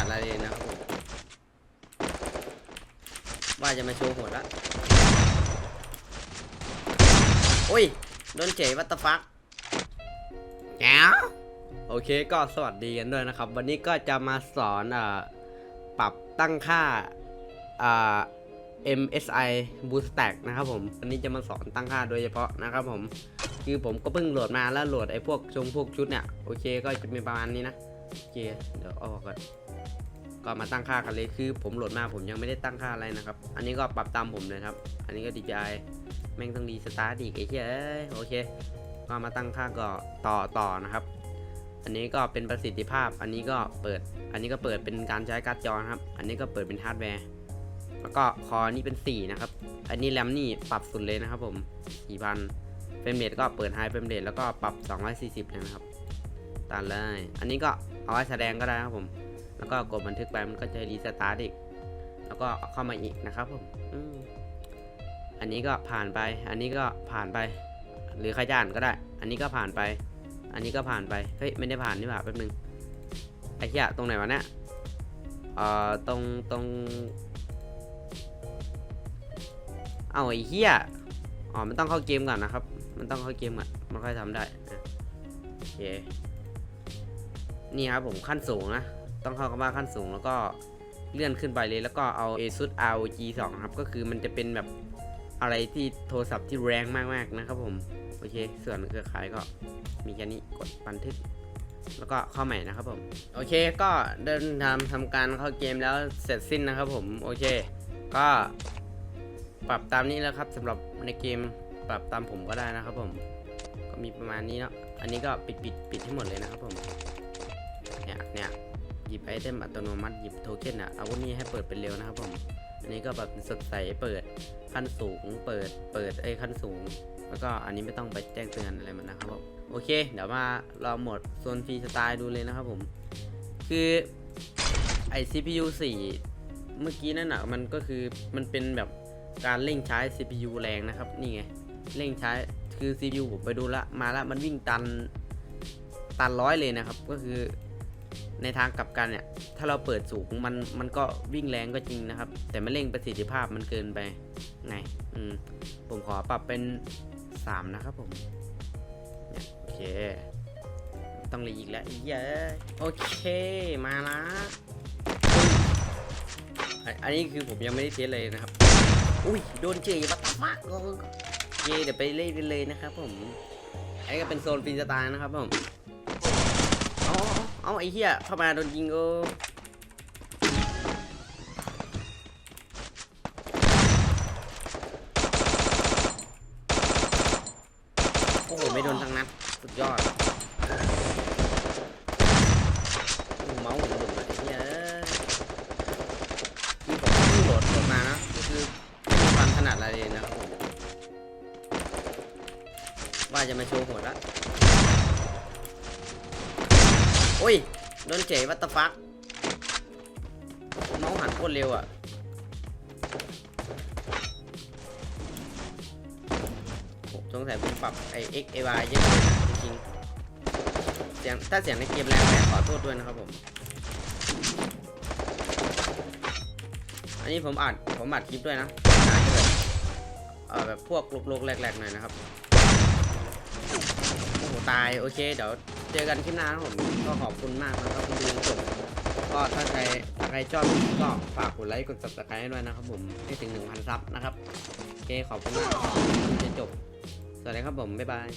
นาดอะไรเลยนะว่าจะมาโชว์หัวละโอ้ยโดนเจ๋วัตฟักแก้วโอเคก็สวัสดีกันด้วยนะครับ วันนี้ก็จะมาสอนอปรับตั้งค่า MSI Boost Stack นะครับผมวันนี้จะมาสอนตั้งค่าโดยเฉพาะนะครับผม คือผมก็เพิ่งโหลดมาแล้วโหลดไอ้พวกชงพวกชุดเนี่ย โอเคก็จะเป็นประมาณนี้นะ โอเคเดี๋ยวออกก่อนก็มาตั้งค่ากันเลยคือผมโหลดมาผมยังไม่ได้ตั้งค่าอะไรนะครับ อันนี้ก็ปรับตามผมเลยครับ อันนี้ก็ DPI แม่งต้องดีสตาร์ทอีกไอ้เหี้ยโอเค ก็มาตั้งค่าก็ต่อต่อนะครับ อันนี้ก็เป็นประสิทธิภาพ อันนี้ก็เปิด อันนี้ก็เปิดเป็นการใช้การ์ดจอครับ อันนี้ก็เปิดเป็นฮาร์ดแวร์ แล้วก็คอนี่เป็น 4 นะครับ อันนี้แรมนี่ปรับสุดเลยนะครับผม4,000เฟรมเรทก็เปิดไฮเฟรมเรทแล้วก็ปรับ 240เลยนะครับตามเลย อันนี้ก็ เอาไว้แสดงก็ได้ครับผม แล้วก็กดบันทึกไปมันก็จะรีสตาร์ทอีก แล้วก็เข้ามาอีกนะครับผมอันนี้ก็ผ่านไป อันนี้ก็ผ่านไป หรือใครจานก็ได้ อันนี้ก็ผ่านไป อันนี้ก็ผ่านไป เฮ้ยไม่ได้ผ่านนี่หว่าแป๊บนึง ไอ้เหี้ยตรงไหนวะเนี่ยเอ่อตรงตรงเอาไอ้เหี้ยอ๋อ มันต้องเข้าเกมก่อนนะครับ มันต้องเข้าเกมก่อน มันค่อยทำได้นะโอเค นี่ครับผมขั้นสูงนะ ต้องเข้ากับว่าขั้นสูงแล้วก็เลื่อนขึ้นไปเลยแล้วก็เอา ASUS ROG 2 ครับ ก็คือมันจะเป็นแบบอะไรที่โทรศัพท์ที่แรงมากๆนะครับผม โอเค ส่วนเครือข่ายก็มีแค่นี้กดบันทึก แล้วก็เข้าใหม่นะครับผม โอเคก็เดินทำทำการเข้าเกมแล้วเสร็จสิ้นนะครับผม โอเค ก็ปรับตามนี้แล้วครับสำหรับในเกมปรับตามผมก็ได้นะครับผม ก็มีประมาณนี้เนาะ อันนี้ก็ปิดปิดปิดให้หมดเลยนะครับผม เนี่ย หยิบไอเทมอัตโนมัติหยิบโทเค็นอะเอาพวกนี้ให้เปิดเป็นเร็วนะครับผม อันนี้ก็แบบสดใสเปิดขั้นสูงเปิดเปิดไอ้ขั้นสูง แล้วก็อันนี้ไม่ต้องไปแจ้งเตือนอะไรมันนะครับผมโอเค เดี๋ยวมาลองโหมดโซนฟรีสไตล์ดูเลยนะครับผม คือไอ CPU 4 เมื่อกี้นั่นน่ะมันก็คือมันเป็นแบบการเร่งใช้ CPU แรงนะครับ นี่ไงเร่งใช้คือ CPU ผมไปดูละมาละมันวิ่งตันตันร้อยเลยนะครับ ก็คือ ในทางกลับกันเนี่ย ถ้าเราเปิดสูงมันมันก็วิ่งแรงก็จริงนะครับ แต่ไม่เร่งประสิทธิภาพมันเกินไปไงอืมผมขอปรับเป็น 3 นะครับผมเนี่ยโอเค ต้องรีอีกแล้วเย้โอเคมาละอันนี้คือผมยังไม่ได้เทสเลยนะครับ อุ้ยโดนเจวัตมากโอเคเดี๋ยวไปเล่นกันเลยนะครับผม อันนี้ก็เป็นโซนฟรีสไตล์นะครับผม เอาไอ้เหี้ยเข้ามาโดนยิงโอโอ้โหไม่โดนทั้งนัดสุดยอดเมาส์หลุดเลยไอ้เหี้ยที่ผมเพิ่งโหลดโหลดมานะก็คือไม่มีความถนัดอะไรเลยนะครับผมว่าจะมาโชว์หัวละ โอ้ยโดนเจ๋วัตฟักเมาส์หันโคตรเร็วอะโอ้สงสัยผมปรับไอ X A Y เยอะเยนะจริงเสียงถ้าเสียงในเกมแรงไปขอโทษด้วยนะครับผม อันนี้ผมอัดผมอัดคลิปด้วยนะอาจจะแบบเออแบบพวกโลกๆแหลกๆหน่อยนะครับโอ้โหตายโอเคเดี๋ยว เจอกันคลิปหน้าครับผมก็ขอบคุณมากนะครับคุณดูจบก็ถ้าใครถ้าใครชอบก็ฝากกดไลค์กด subscribe ให้ด้วยนะครับผมให้ถึง 1,000 ซับนะครับโอเคขอบคุณมากที่จะจบสวัสดีครับผมบ๊ายบาย